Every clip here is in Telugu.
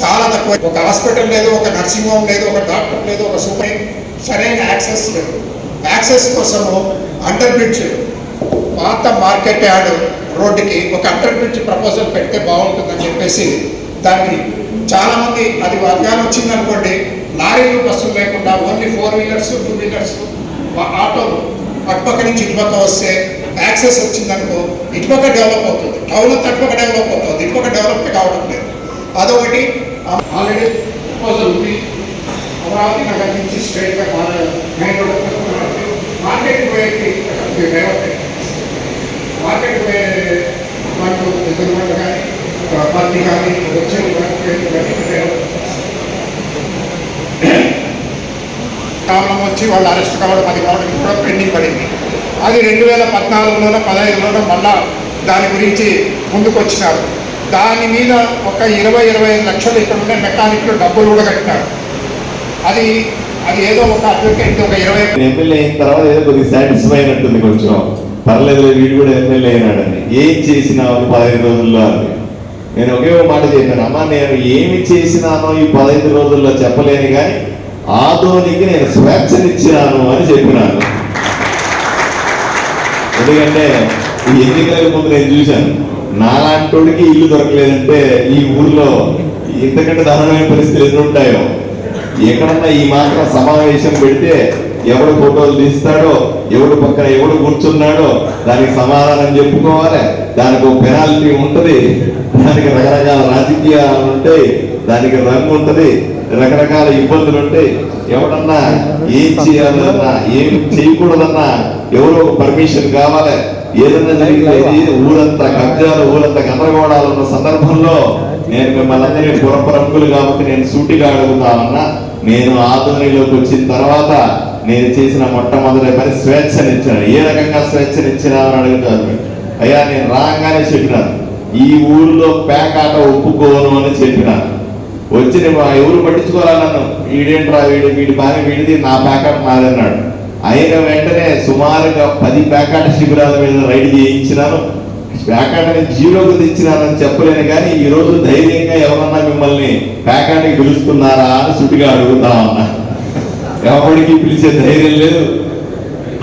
చాలా తక్కువ. ఒక హాస్పిటల్ లేదు ఒక నర్సింగ్ హోమ్ లేదు ఒక డాక్టర్ లేదు ఒక సూపర్ సరైన యాక్సెస్ లేదు. యాక్సెస్ కోసము అండర్ బ్రిడ్జ్ పాత మార్కెట్ యార్డ్ రోడ్డుకి ఒక అండర్ బ్రిడ్జ్ ప్రపోజల్ పెడితే బాగుంటుందని చెప్పేసి దాన్ని చాలామంది అది వర్గాలు వచ్చిందనుకోండి లారీలు బస్సులు లేకుండా only four wheelers two wheelers ఆటోలు అటుపక్క నుంచి ఇటుపక్క వస్తే యాక్సెస్ వచ్చిందనుకో ఇటుపక్క డెవలప్ అవుతుంది. టౌన్ తటుపక్క డెవలప్ అవుతుంది. ఇటుపక్క డెవలప్ కావడం లేదు. అదొకటి. ఆల్రెడీ ప్రపోజల్ ఉంది. అమరావతి నగర్ నుంచి స్ట్రైట్గా మెయిన్ రోడ్ మార్కెట్ పోయేకి మార్కెట్ పోయే వాళ్ళు ఎదురుగంట కానీ పత్తి కానీ వచ్చే కానీ కారణం వచ్చి వాళ్ళు అరెస్ట్ కావడం అది కావడం కూడా పెండింగ్ పడింది. అది రెండు వేల పద్నాలుగులోనో పదహైదులోనో మళ్ళా దాని గురించి ముందుకు వచ్చినారు దాని మీద ఒక ఇరవై ఇరవై ఐదు లక్షలు ఇక్కడ ఉండే మెకానిక్లు డబ్బులు కూడా కట్టినారు. అది అది ఏదో ఒక అడ్వకేట్ ఒక ఇరవై ఎమ్మెల్యే అయిన తర్వాత ఏదో కొద్దిగా సాటిస్ఫై అయినట్టుంది కొంచెం. పర్లేదు వీడు కూడా ఎమ్మెల్యే అయినాడని. ఏం చేసినావు పదహైదు రోజుల్లో అని నేను ఒకే ఒక మాట చెప్పాను. అమ్మా నేను ఏమి చేసినానో ఈ పదహైదు రోజుల్లో చెప్పలేను కానీ ఆదోనికి నేను స్వేచ్ఛనిచ్చినాను అని చెప్పినాను. ఎందుకంటే ఈ ఎన్నికలకు ముందు నేను చూశాను. నాలాంటోడికి ఇల్లు దొరకలేదంటే ఈ ఊర్లో ఇంతకంటే దారుణమైన పరిస్థితులు ఎదురుంటాయో? ఎక్కడన్నా ఈ మాత్రం సమావేశం పెడితే ఎవడు ఫోటోలు తీస్తాడో ఎవడు పక్కన ఎవడు కూర్చున్నాడో దానికి సమాధానం చెప్పుకోవాలి. దానికి ఒక పెనాల్టీ ఉంటుంది. దానికి రకరకాల రాజకీయాలు ఉంటాయి. దానికి రంగు ఉంటుంది. రకరకాల ఇబ్బందులు ఉంటాయి. ఎవడన్నా ఏం చేయాలన్నా ఏం చేయకూడదన్నా ఎవరో ఒక పర్మిషన్ కావాలి. ఏదన్నా జరిగితే ఊరంతా కబ్జాలు ఊరంతా గందరగోళాలు ఉన్న సందర్భంలో నేను మిమ్మల్ని అందరినీ పురప్రముఖులు కాబట్టి నేను సూటిగా అడుగుతానన్నా. నేను ఆధునిలోకి వచ్చిన తర్వాత నేను చేసిన మొట్టమొదటి పని స్వేచ్ఛనిచ్చాను. ఏ రకంగా స్వేచ్ఛనిచ్చినా అని అడుగుతారు అయ్యా నేను రాగానే చెప్పినాను. ఈ ఊర్లో పేకాట ఒప్పుకోను అని చెప్పినాను. వచ్చి ఎవరు పట్టించుకోరా నన్ను? వీడేంట్రా వీడి? వీడి బాగా వీడిది నా పేకాట నాదన్నాడు అయిన వెంటనే సుమారుగా పది ప్యాకాట శిబిరాల మీద రైడ్ చేయించినాను. ప్యాకాటని జీరోకు తెచ్చినానని చెప్పలేను కానీ ఈ రోజు ధైర్యంగా ఎవరన్నా మిమ్మల్ని ప్యాకాటకి పిలుస్తున్నారా అని సుటిగా అడుగుతా ఉన్నా. ఎవరికి పిలిచే ధైర్యం లేదు.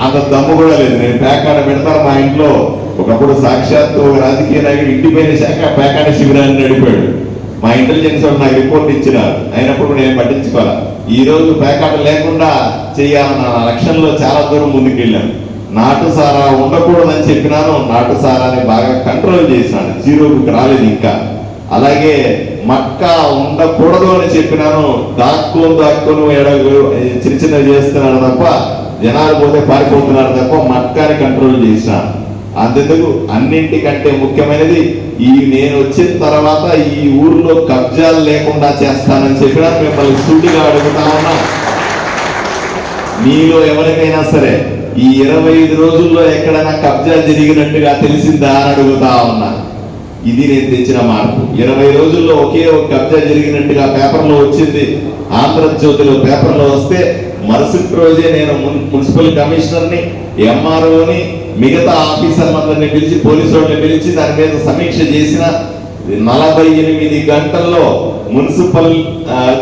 అంత దమ్ము కూడా లేదు. నేను ప్యాకాట పెడతాను మా ఇంట్లో. ఒకప్పుడు సాక్షాత్తు ఒక రాజకీయ నాయకుడు ఇంటిపైన శాఖ ప్యాకాట శిబిరాన్ని నడిపాడు. మా ఇంటెలిజెన్స్ వాళ్ళు నాకు రిపోర్ట్ ఇచ్చినారు అయినప్పుడు నేను పట్టించుకోవాలి ఈ రోజు లేకుండా చేయాలన్న లక్ష్యంలో చాలా దూరం ముందుకెళ్ళాను నాటు సారా ఉండకూడదని చెప్పినాను. నాటు సారాని బాగా కంట్రోల్ చేసినాను. జీరోకి రాలేదు ఇంకా. అలాగే మక్క ఉండకూడదు అని చెప్పినాను. దాక్కుని దాక్కుని ఎడగు చిన్న చిన్నవి చేస్తున్నాడు తప్ప జనాలు పోతే పారిపోతున్నారు తప్ప మక్కాని కంట్రోల్ చేసినాను. అందుకు అన్నింటికంటే ముఖ్యమైనది ఈ నేను వచ్చిన తర్వాత ఈ ఊర్లో కబ్జాలు లేకుండా చేస్తానని చెప్పినా మిమ్మల్ని సూటిగా అడుగుతా ఉన్నా. మీలో ఎవరికైనా సరే ఈ ఇరవై ఐదు రోజుల్లో ఎక్కడైనా కబ్జా జరిగినట్టుగా తెలిసిందా అని అడుగుతా ఉన్నా. ఇది నేను తెచ్చిన మార్పు. ఇరవై రోజుల్లో ఒకే ఒక కబ్జా జరిగినట్టుగా పేపర్లో వచ్చింది. ఆంధ్రజ్యోతిలో పేపర్లో వస్తే మరుసటి రోజే నేను మున్సిపల్ కమిషనర్ని ఎంఆర్ఓని మిగతా ఆఫీసర్ ఆఫీసర్లందరినీ పిలిచి పోలీసు వాళ్ళని పిలిచి దాని మీద సమీక్ష చేసిన నలభై ఎనిమిది గంటల్లో మున్సిపల్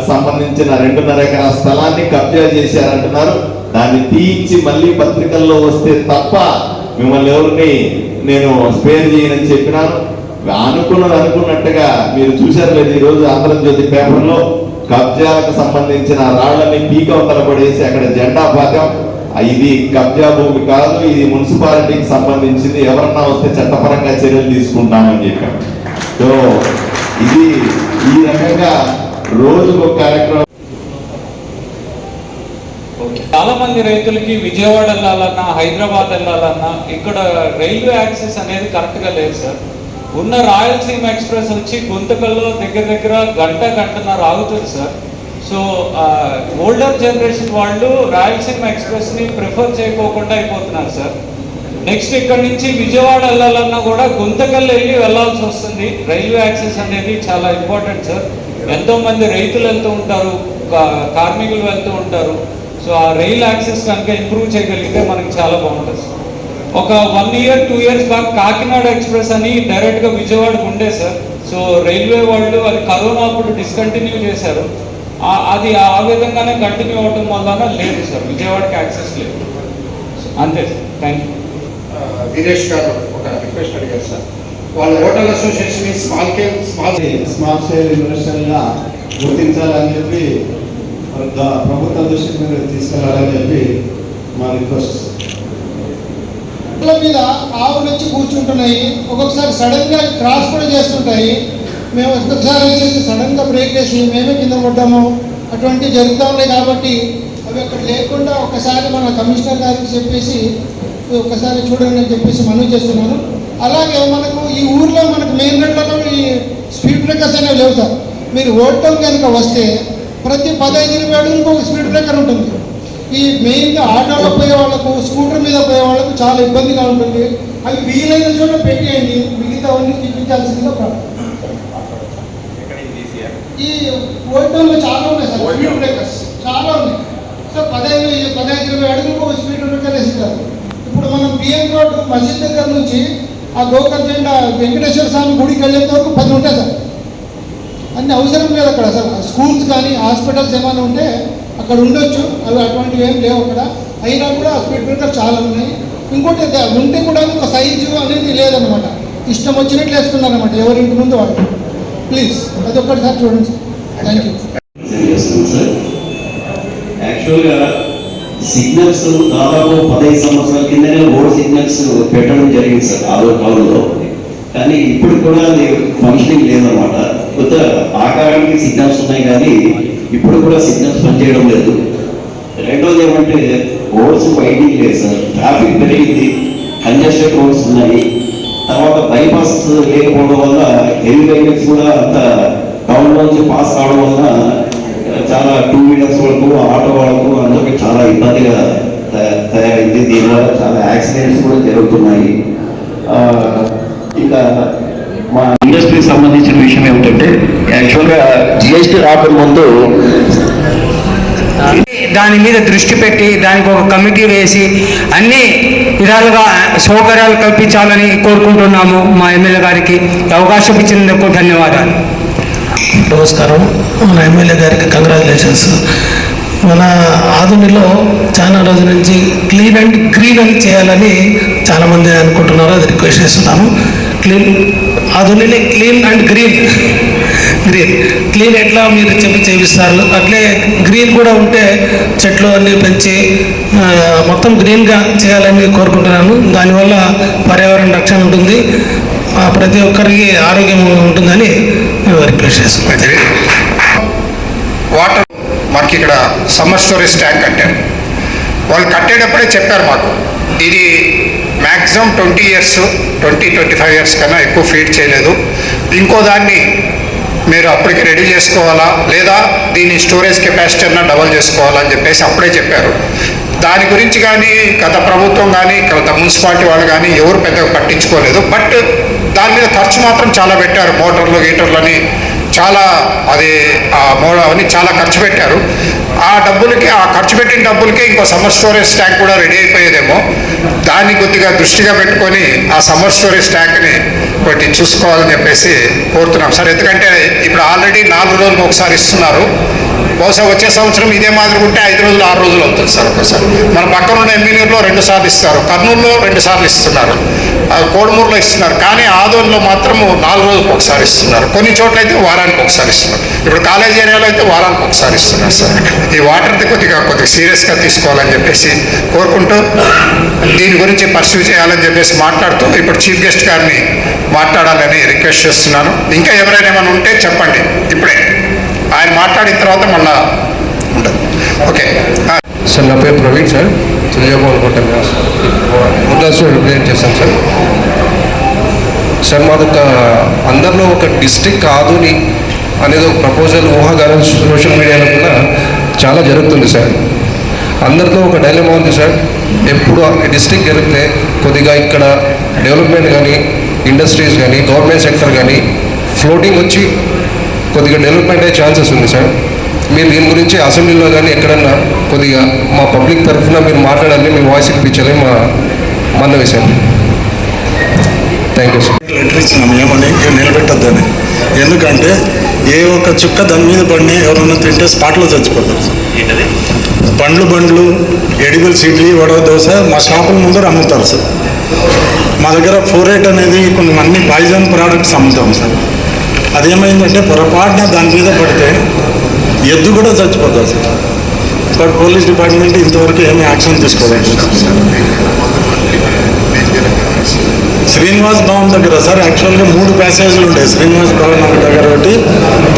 సంబంధించిన రెండున్నర ఎకరా స్థలాన్ని కబ్జా చేశారంటున్నారు. దాన్ని తీయించి మళ్ళీ పత్రికల్లో వస్తే తప్ప మిమ్మల్ని ఎవరిని నేను స్పేర్ చేయనని చెప్పినాను అనుకున్నది అనుకున్నట్టుగా మీరు చూశారు లేదు ఈరోజు రోజు ఆంధ్రజ్యోతి పేపర్లో. కబ్జాలకు సంబంధించిన రాళ్ళని పీక పడేసి అక్కడ జెండా పాతాం ఇది కబ్జా భూమి కాదు ఇది మున్సిపాలిటీకి సంబంధించింది. ఎవరన్నా వస్తే చట్టపరంగా చర్యలు తీసుకుంటామని చెప్పారు. సో ఇది ఈ రకంగా రోజుకు ఒక కార్యక్రమం. చాలా మంది రైతులకి విజయవాడ వెళ్ళాలన్నా హైదరాబాద్ వెళ్ళాలన్నా ఇక్కడ రైల్వే యాక్సెస్ అనేది కరెక్ట్గా లేదు సార్. ఉన్న రాయలసీమ ఎక్స్ప్రెస్ వచ్చి గుంతకల్లో దగ్గర దగ్గర గంట గంటన్నర ఆగుతుంది సార్. సో ఓల్డర్ జనరేషన్ వాళ్ళు రాయలసీమ ఎక్స్ప్రెస్ని ప్రిఫర్ చేయకోకుండా అయిపోతున్నారు సార్ నెక్స్ట్ ఇక్కడ నుంచి విజయవాడ వెళ్ళాలన్నా కూడా గుంతకల్ వెళ్ళి వెళ్ళాల్సి వస్తుంది. రైల్వే యాక్సెస్ అనేది చాలా ఇంపార్టెంట్ సార్ ఎంతోమంది రైతులు వెళ్తూ ఉంటారు కా- కార్మికులు వెళ్తూ ఉంటారు. సో ఆ రైల్ యాక్సెస్ కనుక ఇంప్రూవ్ చేయగలిగితే మనకి చాలా బాగుంటుంది సార్ ఒక one year two years back Kakinada express అని డైరెక్ట్గా విజయవాడకు ఉండే సార్ సో రైల్వే వాళ్ళు అది కరోనా అప్పుడు డిస్కంటిన్యూ చేశారు. అది ఆ విధంగానే కంటిన్యూ అవడం వలన లేదు సార్. విజయవాడకి యాక్సెస్ లేదు. అంతే సార్. థ్యాంక్ యూ వీరేష్ గారు ఒక రిక్వెస్ట్ అడిగారు సార్. వాళ్ళ hotel association small scale small small scale ఇండస్ట్రీగా గుర్తించాలని చెప్పి ప్రభుత్వ దృష్టికి మీరు తీసుకెళ్ళాలని చెప్పి మా రిక్వెస్ట్. మీద ఆవులు వచ్చి కూర్చుంటున్నాయి. ఒక్కొక్కసారి సడన్గా క్రాస్ కూడా చేస్తుంటాయి. మేము ఒక్కసారి వచ్చేసి సడన్గా బ్రేక్ వేసి మేమే కింద పడ్డాము. అటువంటివి జరుగుతూ ఉన్నాయి కాబట్టి అవి అక్కడ లేకుండా ఒకసారి మన కమిషనర్ గారికి చెప్పేసి ఒకసారి చూడండి అని చెప్పేసి మనవి చేస్తున్నాను. అలాగే మనకు ఈ ఊర్లో మనకు మెయిన్ రోడ్లలో ఈ స్పీడ్ బ్రేకర్స్ అనేవి లేవు సార్. మీరు ఓడటం కనుక వస్తే ప్రతి పదహైదు ఇరవై అడుగులకు ఒక స్పీడ్ బ్రేకర్ ఉంటుంది. ఈ మెయిన్గా ఆటోలో పోయే వాళ్ళకు స్కూటర్ మీద పోయే వాళ్ళకు చాలా ఇబ్బందిగా ఉంటుంది. అవి వీలైన చోట పెట్టేయండి. మిగతావన్నీ చూపించాల్సిందిగా ప్రాబ్లం ఈ ఓల్టోన్లో చాలా ఉన్నాయి సార్ స్పీడ్ బ్రేకర్స్. చాలా ఉన్నాయి. సో పదహైదు పదహైదు ఇరవై అడుగులకు ఒక స్పీడ్ బ్రేకర్ వేసిస్తారు ఇప్పుడు మనం బిఎం రోడ్ మసీద్ దగ్గర నుంచి ఆ గోకర్ జెండా వెంకటేశ్వర స్వామి గుడికి వెళ్ళేంత వరకు పది ఉంటాయి సార్. అన్ని అవసరం లేదు అక్కడ అసలు స్కూల్స్ కానీ హాస్పిటల్స్ ఏమైనా ఉంటే అక్కడ ఉండొచ్చు. అవి అటువంటివి ఏం లేవు అక్కడ. అయినా కూడా ఆ స్పీడ్ బ్రేకర్ చాలా ఉన్నాయి. ఇంకోటి ఉంటే కూడా ఒక సైజు అనేది లేదనమాట ఇష్టం వచ్చినట్లు వేసుకున్నారనమాట ఎవరింటి ముందు వాళ్ళు. ప్లీజ్ అది ఒక్కటిసారి చూడండి. థ్యాంక్ యూ యాక్చువల్గా సిగ్నల్స్ దాదాపు పదహైదు సంవత్సరాల కిందనే ఓల్డ్ సిగ్నల్స్ పెట్టడం జరిగింది సార్ ఆరో టౌన్లో కానీ ఇప్పుడు కూడా అది ఫంక్షనింగ్ లేదనమాట కొత్త ఆకారానికి సిగ్నల్స్ ఉన్నాయి కానీ ఇప్పుడు కూడా సిగ్నల్స్ పనిచేయడం లేదు. రెండోది ఏమంటే రోడ్స్ వైడింగ్ లేదు సార్ ట్రాఫిక్ పెరిగింది కంజెస్టెడ్ రోడ్స్ ఉన్నాయి. తర్వాత బైపాస్ లేకపోవడం వల్ల హెవీ వెహికల్స్ కూడా అంత టౌన్ నుంచి పాస్ కావడం వల్ల చాలా టూ వీలర్స్ వాళ్ళకు ఆటో వాళ్ళకు అందరికి చాలా ఇబ్బందిగా తయారైంది. దీనివల్ల చాలా యాక్సిడెంట్స్ కూడా జరుగుతున్నాయి. ఇంకా మా ఇండస్ట్రీకి సంబంధించిన విషయం ఏమిటంటే యాక్చువల్గా జిఎస్టీ రాకముందు ముందు దాని మీద దృష్టి పెట్టి దానికి ఒక కమిటీ వేసి అన్ని విధాలుగా సౌకర్యాలు కల్పించాలని కోరుకుంటున్నాము మా ఎమ్మెల్యే గారికి. అవకాశం ఇచ్చినందుకు ధన్యవాదాలు. నమస్కారం. మన ఎమ్మెల్యే గారికి కంగ్రాచులేషన్స్. మన ఆధునిలో చాలా రోజుల నుంచి క్లీన్ అండ్ గ్రీన్ అని చేయాలని చాలామంది అనుకుంటున్నారు. అది రిక్వెస్ట్ చేస్తున్నాము. Clean ఆధునిని clean and green. Green. Clean ఎట్లా మీరు చెప్పి చేపిస్తారు? అట్లే గ్రీన్ కూడా ఉంటే చెట్లు అన్నీ పెంచి మొత్తం గ్రీన్గా చేయాలని కోరుకుంటున్నాను. దానివల్ల పర్యావరణ రక్షణ ఉంటుంది. ప్రతి ఒక్కరికి ఆరోగ్యం ఉంటుందని రిక్వెస్ట్ చేస్తున్నాను. వాటర్ మనకి ఇక్కడ సమ్మర్ స్టోరేజ్ ట్యాంక్ కట్టారు. వాళ్ళు కట్టేటప్పుడే చెప్పారు మాకు ఇది maximum twenty years twenty twenty five years కన్నా ఎక్కువ ఫీడ్ చేయలేదు. ఇంకో దాన్ని మీరు అప్పటికి రెడీ చేసుకోవాలా? లేదా దీని స్టోరేజ్ కెపాసిటీ అన్న డబల్ చేసుకోవాలా అని చెప్పేసి అప్పుడే చెప్పారు. దాని గురించి కానీ గత ప్రభుత్వం కానీ గత మున్సిపాలిటీ వాళ్ళు కానీ ఎవరు పెద్దగా పట్టించుకోలేదు. బట్ దాని మీద ఖర్చు మాత్రం చాలా పెట్టారు. మోటార్లు గీటర్లు అని చాలా అది ఆ మోడ అవన్నీ చాలా ఖర్చు పెట్టారు. ఆ డబ్బులకి ఆ ఖర్చు పెట్టిన డబ్బులకి ఇంకో సమ్మర్ స్టోరేజ్ ట్యాంక్ కూడా రెడీ అయిపోయేదేమో. దాన్ని కొద్దిగా దృష్టిగా పెట్టుకొని ఆ సమ్మర్ స్టోరేజ్ ట్యాంక్ని ఒకటి చూసుకోవాలని చెప్పేసి కోరుతున్నాం. సార్ ఎందుకంటే ఇప్పుడు ఆల్రెడీ నాలుగు రోజులకు ఒకసారి ఇస్తున్నారు. బహుశా వచ్చే సంవత్సరం ఇదే మాదిరి ఉంటే ఐదు రోజులు ఆరు రోజులు అవుతుంది సార్ ఒకసారి. మన పక్కన ఉన్న ఎమ్మెల్యేలో రెండు సార్లు ఇస్తారు కర్నూలులో రెండు సార్లు ఇస్తున్నారు కోడుమూరులో ఇస్తున్నారు కానీ ఆదోన్లో మాత్రం నాలుగు రోజులకు ఒకసారి ఇస్తున్నారు. కొన్ని చోట్ల అయితే వారానికి ఒకసారి ఇస్తున్నారు. ఇప్పుడు కాలేజ్ ఏరియాలో అయితే వారానికి ఒకసారి ఇస్తున్నారు సార్. ఈ వాటర్ది కొద్దిగా కొద్దిగా సీరియస్గా తీసుకోవాలని చెప్పేసి కోరుకుంటూ దీని గురించి పర్సూ చేయాలని చెప్పేసి మాట్లాడుతూ ఇప్పుడు చీఫ్ గెస్ట్ గారిని మాట్లాడాలని రిక్వెస్ట్ చేస్తున్నాను. ఇంకా ఎవరైనా ఏమైనా ఉంటే చెప్పండి. ఇప్పుడే. ఆయన మాట్లాడిన తర్వాత మళ్ళా ఉంటుంది ఓకే సార్ నా పేరు ప్రవీణ్ సార్. తులజాభవన్ హోటల్ ముద్దాసు రిప్రజెంట్ చేస్తాను సార్. సార్ మాదొక అందరిలో ఒక డిస్ట్రిక్ట్ కాదుని అనేది ఒక ప్రపోజల్ ఊహాగానం సోషల్ మీడియాలో కూడా చాలా జరుగుతుంది సార్. అందరితో ఒక డైలమా ఉంది సార్. ఎప్పుడు డిస్ట్రిక్ట్ జరిగితే కొద్దిగా ఇక్కడ డెవలప్మెంట్ కానీ ఇండస్ట్రీస్ కానీ గవర్నమెంట్ సెక్టర్ కానీ ఫ్లోటింగ్ వచ్చి కొద్దిగా డెవలప్మెంట్ అయ్యే ఛాన్సెస్ ఉంది సార్. మీరు దీని గురించి అసెంబ్లీలో కానీ ఎక్కడన్నా కొద్దిగా మా పబ్లిక్ తరఫున మీరు మాట్లాడాలి మీ వాయిస్ ఇప్పించాలి మా మనవి sir thank you sir. Letter ఇచ్చినాం ఏమని? నిలబెట్టద్దని. ఎందుకంటే ఏ ఒక్క చుక్క దాని మీద పడిని ఎవరన్నా తింటే స్పాట్లో చచ్చిపోతారు. సార్ పండ్లు బండ్లు ఎడిబుల్ ఇడ్లీ వడ దోశ మా షాపుల ముందర అమ్ముతారు సార్. మా దగ్గర ఫోర్ ఎయిట్ అనేది కొన్ని అన్ని పాయిజన్ ప్రోడక్ట్స్ అమ్ముతాం సార్. అదేమైందంటే పొరపాటున దాని మీద పడితే ఎద్దు కూడా చచ్చిపోతుంది సార్ బట్ పోలీస్ డిపార్ట్మెంట్ ఇంతవరకు ఏమి యాక్షన్ తీసుకోలేదు. శ్రీనివాస్ భవన్ దగ్గర సార్ యాక్చువల్గా మూడు ప్యాసేజ్లు ఉంటాయి శ్రీనివాస్ భవన్ దగ్గర ఒకటి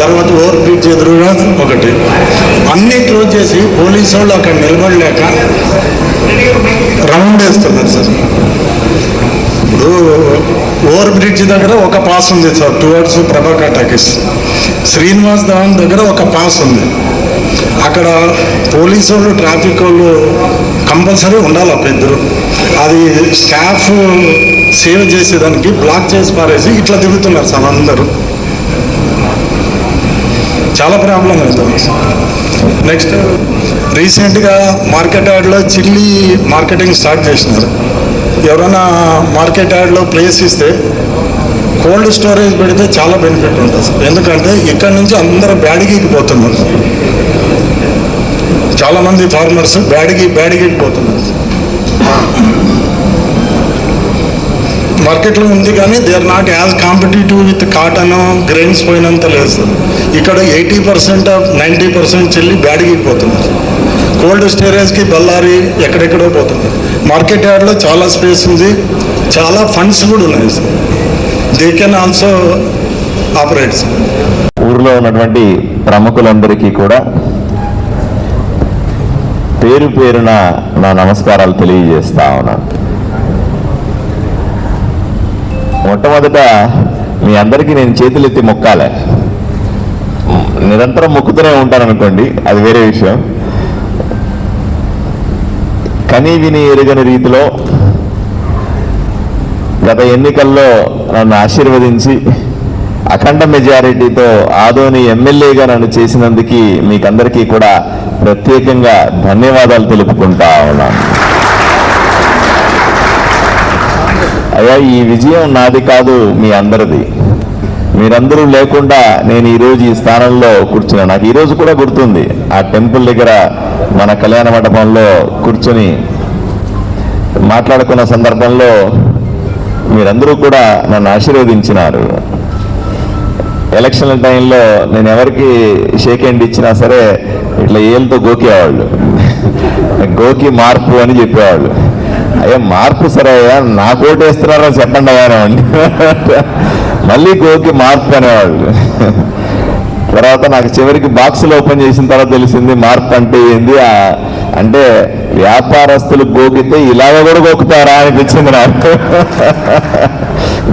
తర్వాత ఓవర్ బ్రిడ్జ్ ఎదురుగా ఒకటి. అన్నీ క్లోజ్ చేసి పోలీసు వాళ్ళు అక్కడ నిలబడలేక రౌండ్ వేస్తున్నారు సార్. ఇప్పుడు ఓవర్ బ్రిడ్జ్ దగ్గర ఒక పాస్ ఉంది sir. Towards Prabhakar talkies Srinivas Bhavan దగ్గర ఒక పాస్ ఉంది. అక్కడ పోలీసు వాళ్ళు ట్రాఫిక్ వాళ్ళు కంపల్సరీ ఉండాలి అప్పుడు ఇద్దరు. అది స్టాఫ్ సేవ్ చేసేదానికి బ్లాక్ చేసి పారేసి ఇట్లా తిరుగుతున్నారు సార్ అందరూ. చాలా ప్రాబ్లం అవుతుంది నెక్స్ట్ రీసెంట్గా మార్కెట్ యార్డ్లో చిల్లీ మార్కెటింగ్ స్టార్ట్ చేసినారు. ఎవరైనా మార్కెట్ యార్డ్లో ప్లేస్ ఇస్తే కోల్డ్ స్టోరేజ్ పెడితే చాలా బెనిఫిట్ ఉంటుంది సార్. ఎందుకంటే ఇక్కడ నుంచి అందరూ బ్యాడిగీకి పోతున్నారు చాలామంది ఫార్మర్స్ బ్యాడిగి బ్యాడిగీకి పోతున్నారు మార్కెట్లో ఉంది కానీ they are not as competitive with cotton grains పోయినంత లేదు సార్. ఇక్కడ eighty percent of ninety percent చెల్లి బ్యాడిగికి పోతున్నారు కోల్డ్ స్టోరేజ్కి బళ్ళారి ఎక్కడెక్కడో పోతున్నారు. మార్కెట్ యార్డ్లో చాలా స్పేస్ ఉంది. చాలా ఫండ్స్ కూడా ఉన్నాయి sir. They can also operates ఊర్లో ఉన్నటువంటి ప్రముఖులందరికీ కూడా పేరు పేరున నా నమస్కారాలు తెలియజేస్తా ఉన్నాను. మొట్టమొదట మీ అందరికీ నేను చేతులెత్తి మొక్కాలే. నిరంతరం మొక్కుతూనే ఉంటాను అనుకోండి అది వేరే విషయం. కని విని ఎరుగని రీతిలో గత ఎన్నికల్లో నన్ను ఆశీర్వదించి అఖండ మెజారిటీతో ఆదోని ఎమ్మెల్యేగా నన్ను చేసినందుకు మీకందరికీ కూడా ప్రత్యేకంగా ధన్యవాదాలు తెలుపుకుంటా ఉన్నాను. అయ్యా ఈ విజయం నాది కాదు మీ అందరిది. మీరందరూ లేకుండా నేను ఈరోజు ఈ స్థానంలో కూర్చున్నాను. నాకు ఈరోజు కూడా గుర్తుంది ఆ టెంపుల్ దగ్గర మన కళ్యాణ మండపంలో కూర్చొని మాట్లాడుకున్న సందర్భంలో మీరందరూ కూడా నన్ను ఆశీర్వదించినారు. ఎలక్షన్ల టైంలో నేను ఎవరికి షేక్ హ్యాండ్ ఇచ్చినా సరే ఇట్లా ఏళ్ళతో గోకేవాళ్ళు. గోకి మార్పు అని చెప్పేవాళ్ళు. అయ్యా మార్పు సరే అయ్యా నా కోటు చెప్పండి అయ్యా మళ్ళీ గోకి మార్పు అనేవాళ్ళు. తర్వాత నాకు చివరికి బాక్సులు ఓపెన్ చేసిన తర్వాత తెలిసింది మార్పు అంటే ఏంది? అంటే వ్యాపారస్తులు గోకితే ఇలాగ కూడా గోకుతారా అనిపించింది నాకు.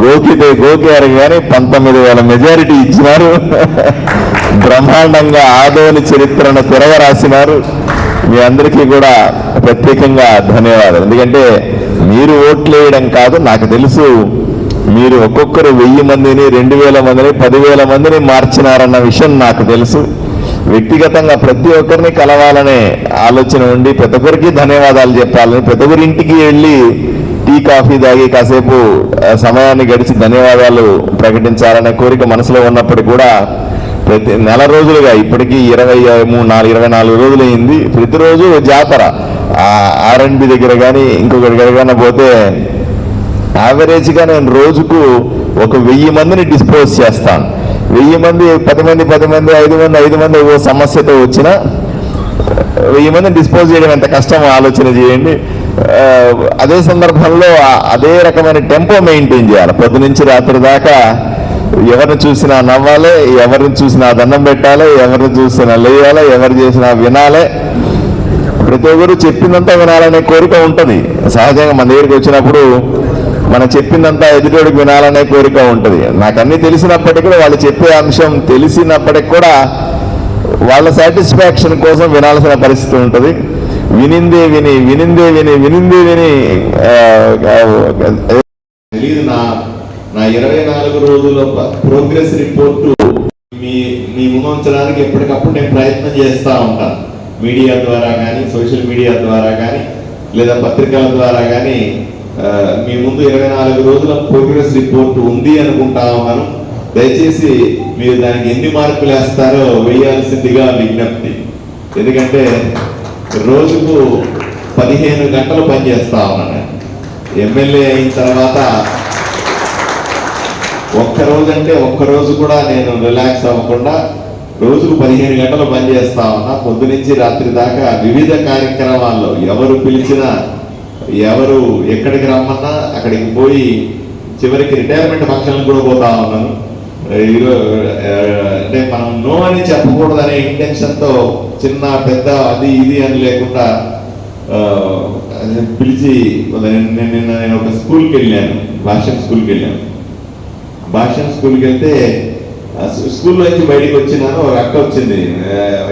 గోకితే గోకారు కానీ పంతొమ్మిది వేల మెజారిటీ ఇచ్చినారు. బ్రహ్మాండంగా ఆదోని చరిత్రను తిరగరాసినారు. మీ అందరికీ కూడా ప్రత్యేకంగా ధన్యవాదాలు. ఎందుకంటే మీరు ఓట్లు వేయడం కాదు నాకు తెలుసు మీరు ఒక్కొక్కరు వెయ్యి మందిని రెండు వేల మందిని పదివేల మందిని మార్చినారన్న విషయం నాకు తెలుసు. వ్యక్తిగతంగా ప్రతి ఒక్కరిని కలవాలనే ఆలోచన ఉండి ప్రతి ఒక్కరికి ధన్యవాదాలు చెప్పాలని ప్రతి ఒక్కరి ఇంటికి వెళ్ళి టీ కాఫీ తాగి కాసేపు సమయాన్ని గడిచి ధన్యవాదాలు ప్రకటించాలనే కోరిక మనసులో ఉన్నప్పటికీ కూడా ప్రతి నెల రోజులుగా ఇప్పటికీ ఇరవై మూడు నాలుగు ఇరవై నాలుగు రోజులు అయింది ప్రతిరోజు జాతర. ఆర్ఎన్బి దగ్గర కానీ ఇంకొకటి దగ్గర పోతే యావరేజ్గా నేను రోజుకు ఒక వెయ్యి మందిని డిస్పోజ్ చేస్తాను. వెయ్యి మంది పది మంది పది మంది ఐదు మంది ఐదు మంది ఓ సమస్యతో వచ్చిన వెయ్యి మందిని డిస్పోజ్ చేయడం ఎంత కష్టమో ఆలోచన చేయండి. Uh, అదే సందర్భంలో అదే రకమైన టెంపో మెయింటైన్ చేయాలి. పొద్దు నుంచి రాత్రి దాకా ఎవరిని చూసినా నవ్వాలి ఎవరిని చూసినా దండం పెట్టాలి ఎవరిని చూసినా లేయాలి ఎవరు చేసినా వినాలి. ప్రతి ఒక్కరు చెప్పిందంతా వినాలనే కోరిక ఉంటుంది. సహజంగా మన దగ్గరికి వచ్చినప్పుడు మనం చెప్పిందంతా ఎదుటోడికి వినాలనే కోరిక ఉంటుంది. నాకు అన్ని తెలిసినప్పటికీ కూడా వాళ్ళు చెప్పే అంశం తెలిసినప్పటికి కూడా వాళ్ళ సాటిస్ఫాక్షన్ కోసం వినాల్సిన పరిస్థితి ఉంటుంది. వినిందే విని వినిందే విని వినిందే విని తెలియదు నా నా ఇరవై నాలుగు రోజుల ప్రోగ్రెస్ రిపోర్టు మీ మీ ముందుంచడానికి ఎప్పటికప్పుడు నేను ప్రయత్నం చేస్తూ ఉంటాను మీడియా ద్వారా కానీ సోషల్ మీడియా ద్వారా కానీ లేదా పత్రికల ద్వారా కానీ మీ ముందు ఇరవై నాలుగు రోజుల ప్రోగ్రెస్ రిపోర్ట్ ఉంది అనుకుంటా ఉన్నాను. దయచేసి మీరు దానికి ఎన్ని మార్కులు వేస్తారో వేయాల్సిందిగా విజ్ఞప్తి. ఎందుకంటే రోజుకు పదిహేను గంటలు పనిచేస్తా ఉన్నాను. ఎమ్మెల్యే అయిన తర్వాత ఒక్క రోజు అంటే ఒక్క రోజు కూడా నేను రిలాక్స్ అవ్వకుండా రోజుకు పదిహేను గంటలు పనిచేస్తా ఉన్నా. పొద్దు నుంచి రాత్రి దాకా వివిధ కార్యక్రమాల్లో ఎవరు పిలిచినా ఎవరు ఎక్కడికి రమ్మన్నా అక్కడికి పోయి చివరికి రిటైర్మెంట్ ఫంక్షన్లు కూడా పోతా ఉన్నాను. అంటే మనం నో అని చెప్పకూడదనే ఇంటెన్షన్తో చిన్న పెద్ద అది ఇది అని లేకుండా పిలిచి నేను నిన్న నేను ఒక స్కూల్కి వెళ్ళాను భాష్యం స్కూల్కి వెళ్ళాను. భాష్యం స్కూల్కి వెళ్తే స్కూల్ స్కూల్లో నుంచి బయటికి వచ్చినాను ఒక అక్క వచ్చింది.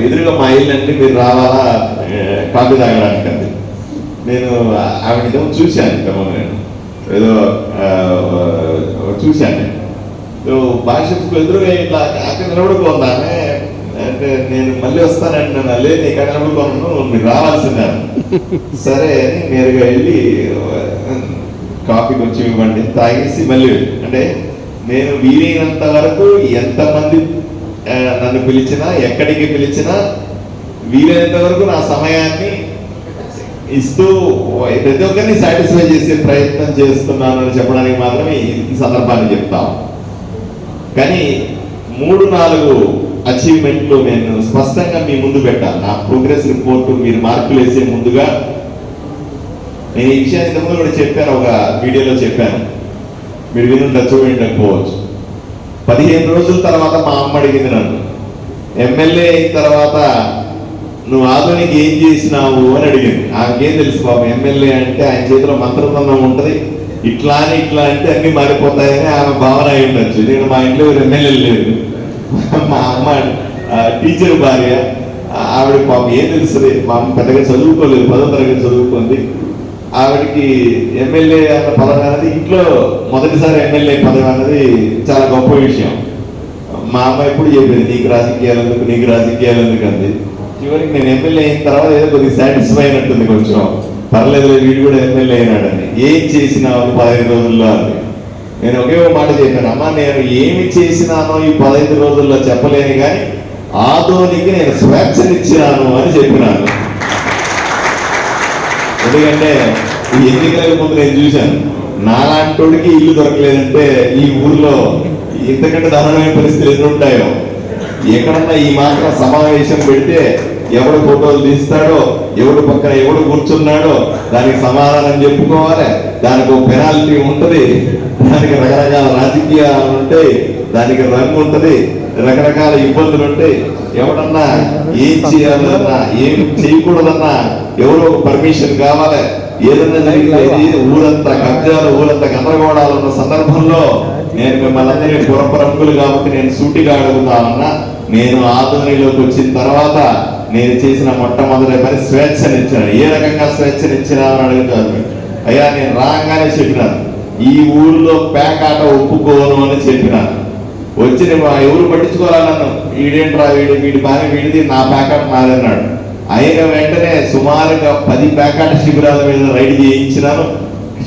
ఎదురుగా మా ఇల్లు అంటే మీరు రావాలా? కాఫీ తాగడానికి నేను ఆవిడ ఏమో చూశాను ఇంతకుముందు నేను. ఏదో చూశాను నేను. సో భాష ఎదురుగా ఇట్లా అక్కడ నిలబడుకోందానే అంటే నేను మళ్ళీ వస్తానండి నన్ను లేదు నీ ఇక్కడ నిలబడుకోను మీరు రావాల్సిందే సరే అని నేరుగా వెళ్ళి కాఫీ కొంచెం ఇవ్వండి తాగేసి మళ్ళీ అంటే నేను వీలైనంత వరకు ఎంతమంది నన్ను పిలిచినా ఎక్కడికి పిలిచినా వీలైనంత వరకు నా సమయాన్ని ఇస్తూ ప్రతి ఒక్కరిని సాటిస్ఫై చేసే ప్రయత్నం చేస్తున్నాను అని చెప్పడానికి మాత్రమే ఈ- సందర్భాన్ని చెప్తాం. కానీ మూడు నాలుగు అచీవ్మెంట్లు నేను స్పష్టంగా మీ ముందు పెట్టాను. నా ప్రోగ్రెస్ రిపోర్టు మీరు మార్కులు వేసే ముందుగా నేను ఈ విషయాన్ని ఇంతకుముందు కూడా చెప్పాను ఒక వీడియోలో చెప్పాను. మీరు వినుండ చూడండిపోవచ్చు పదిహేను రోజుల తర్వాత మా అమ్మ అడిగింది నన్ను. ఎమ్మెల్యే అయిన తర్వాత నువ్వు ఆధునికి ఏం చేసినావు అని అడిగింది నాకేం తెలుసు పాపం ఎమ్మెల్యే అంటే ఆయన చేతిలో మంత్రదండం ఉంటుంది. ఇట్లా అని ఇట్లా అంటే అన్ని మారిపోతాయని ఆమె భావన అయి ఉండొచ్చు. నేను మా ఇంట్లో ఎమ్మెల్యే లేదు మా అమ్మ టీచర్ భార్య ఆవిడ పాపం ఏం తెలుస్తుంది మా అమ్మ పెద్దగా చదువుకోలేదు పదో తరగతి చదువుకుంది. ఆవిడకి ఎమ్మెల్యే అన్న పదవి అనేది ఇంట్లో మొదటిసారి ఎమ్మెల్యే పదవి అన్నది చాలా గొప్ప విషయం. మా అమ్మ ఎప్పుడు చెప్పింది నీకు రాజకీయాలు ఎందుకు నీకు రాజకీయాలు ఎందుకు అంది. చివరికి నేను ఎమ్మెల్యే అయిన తర్వాత ఏదో కొద్దిగా సాటిస్ఫై అయినట్టుంది కొంచెం. పర్లేదు వీడు కూడా ఎమ్మెల్యే అయినాడని. ఏం చేసినావు పదహైదు రోజుల్లో అని నేను ఒకే ఒక మాట చెప్పాను అమ్మ నేను ఏమి చేసినానో ఈ పదహైదు రోజుల్లో చెప్పలేను కానీ ఆదోనికి నేను స్వేచ్ఛనిచ్చినాను అని చెప్పినాను ఎందుకంటే ఈ ఎన్నికలకు ముందు నేను చూశాను నాలాంటోడికి ఇల్లు దొరకలేదంటే ఈ ఊర్లో ఇంతకంటే దారుణమైన పరిస్థితులు ఎన్ని ఎక్కడన్నా ఈ మాత్రం సమావేశం పెడితే ఎవడు ఫోటోలు తీస్తాడో ఎవడు పక్కన ఎవడు కూర్చున్నాడో దానికి సమాధానం చెప్పుకోవాలి. దానికి ఒక పెనాల్టీ ఉంటుంది. దానికి రకరకాల రాజకీయాలు ఉంటాయి. దానికి రంగు ఉంటుంది. రకరకాల ఇబ్బందులు ఉంటాయి. ఎవడన్నా ఏం చేయాలన్నా ఏం చేయకూడదన్నా ఎవరో పర్మిషన్ కావాలి. ఏదన్నా జరిగితే ఊరంతా కబ్జాలు ఊరంతా గందరగోళాలు ఉన్న సందర్భంలో నేను మిమ్మల్ని అందరినీ పురపరంకులు కాబట్టి నేను సూటిగా అడుగుతా ఉన్నా నేను ఆధునిలోకి వచ్చిన తర్వాత నేను చేసిన మొట్టమొదటి పని స్వేచ్ఛనిచ్చాను. ఏ రకంగా స్వేచ్ఛనిచ్చినా అని అడుగుతారు అయ్యా నేను రాగానే చెప్పినాను ఈ ఊర్లో పేకాట ఒప్పుకోను అని చెప్పినాను వచ్చి నేను ఎవరు పట్టించుకోవాలన్నాను వీడేంట్రా వీడి? వీడి బాగా వీడిది నా ప్యాకెట్ నాదన్నాడు అయిన వెంటనే సుమారుగా పది ప్యాకాట శిబిరాల మీద రైడ్ చేయించినాను.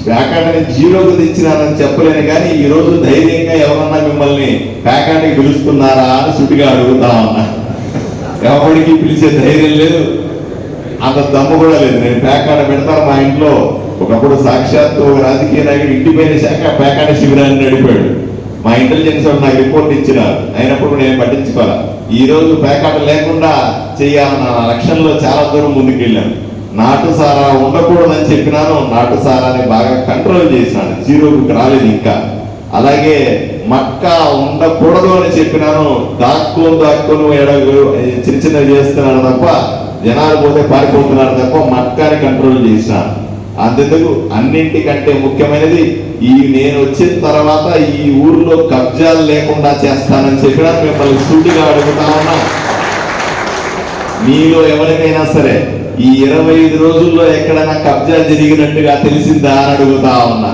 ప్యాకెట్ని జీరోకు తెచ్చినానని చెప్పలేను కానీ ఈ రోజు ధైర్యంగా ఎవరన్నా మిమ్మల్ని ప్యాకెట్కి పిలుస్తున్నారా అని సుటిగా అడుగుతా ఉన్నా. ఎవరికి పిలిచే ధైర్యం లేదు. అంత దమ్ము కూడా లేదు. నేను పేకాట పెడతాను మా ఇంట్లో. ఒకప్పుడు సాక్షాత్తు ఒక రాజకీయ నాయకుడు ఇంటిపైన శాఖ పేకాట శిబిరాన్ని నడిపాడు. మా ఇంటెలిజెన్స్ వాళ్ళు నాకు రిపోర్ట్ ఇచ్చినారు. అయినప్పుడు నేను పట్టించుకోవాలి ఈ రోజు పేకాట లేకుండా చేయాలన్న లక్ష్యంలో చాలా దూరం ముందుకెళ్ళాను నాటు సారా ఉండకూడదని చెప్పినాను. నాటు సారాని బాగా కంట్రోల్ చేసినాను జీరోకి రాలేదు ఇంకా. అలాగే మక్కా ఉండకూడదు అని చెప్పినాను. దాక్కోను దాక్కోను ఎడగు చిన్న చిన్నవి చేస్తున్నాడు తప్ప జనాలు పోతే పారిపోతున్నారు తప్ప మక్కాని కంట్రోల్ చేసినాను అంతెందుకు? అన్నింటికంటే ముఖ్యమైనది ఈ నేను వచ్చిన తర్వాత ఈ ఊర్లో కబ్జాలు లేకుండా చేస్తానని చెప్పినా మిమ్మల్ని సూటిగా అడుగుతా ఉన్నా. మీలో ఎవరికైనా సరే ఈ ఇరవై ఐదు రోజుల్లో ఎక్కడైనా కబ్జా జరిగినట్టుగా తెలిసిందా అని అడుగుతా ఉన్నా.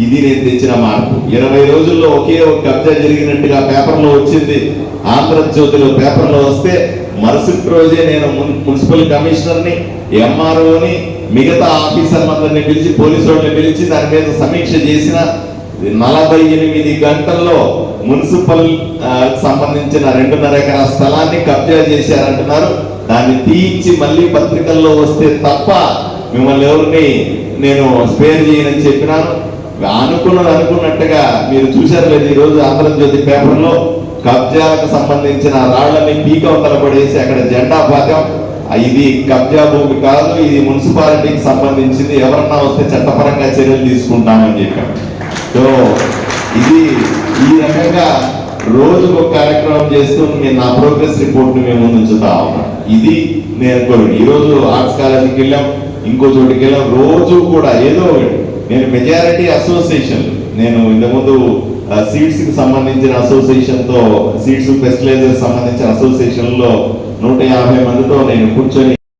ఇది నేను తెచ్చిన మార్పు. ఇరవై రోజుల్లో ఒకే ఒక కబ్జా జరిగినట్టుగా పేపర్లో వచ్చింది. ఆంధ్రజ్యోతిలో పేపర్లో వస్తే మరుసటి రోజే నేను మున్- మున్సిపల్ కమిషనర్ని ఎంఆర్ఓని మిగతా ఆఫీసర్లందరినీ పిలిచి పోలీసు వాళ్ళని పిలిచి దాని మీద సమీక్ష చేసిన నలభై ఎనిమిది గంటల్లో మున్సిపల్ సంబంధించిన రెండున్నర ఎకరా స్థలాన్ని కబ్జా చేశారంటున్నారు. దాన్ని తీయించి మళ్ళీ పత్రికల్లో వస్తే తప్ప మిమ్మల్ని ఎవరిని నేను స్పేర్ చేయనని చెప్పినాను. అనుకున్నది అనుకున్నట్టుగా మీరు చూశారు లేదు. ఈరోజు ఆంధ్రజ్యోతి పేపర్లో కబ్జాలకు సంబంధించిన రాళ్ళని పీకవతల పడేసి అక్కడ జెండా పాతం ఇది కబ్జా భూమి కాదు ఇది మున్సిపాలిటీకి సంబంధించింది. ఎవరన్నా వస్తే చట్టపరంగా చర్యలు తీసుకుంటామని చెప్పాం. సో ఇది ఈ రకంగా రోజుకు ఒక కార్యక్రమం చేస్తూ నేను నా ప్రోగ్రెస్ రిపోర్ట్ మేము ముందుంచుతా ఉన్నాను ఇది నేను కోరు ఈరోజు ఆర్ట్స్ కాలేజీకి వెళ్ళాం ఇంకో చోటుకి వెళ్ళాం. రోజు కూడా ఏదో ఒకటి నేను మెజారిటీ అసోసియేషన్ నేను ఇంతకుముందు సీడ్స్కి సంబంధించిన అసోసియేషన్తో ఫెస్టిలైజర్ సంబంధించిన అసోసియేషన్లో నూట యాభై మందితో నేను కూర్చొని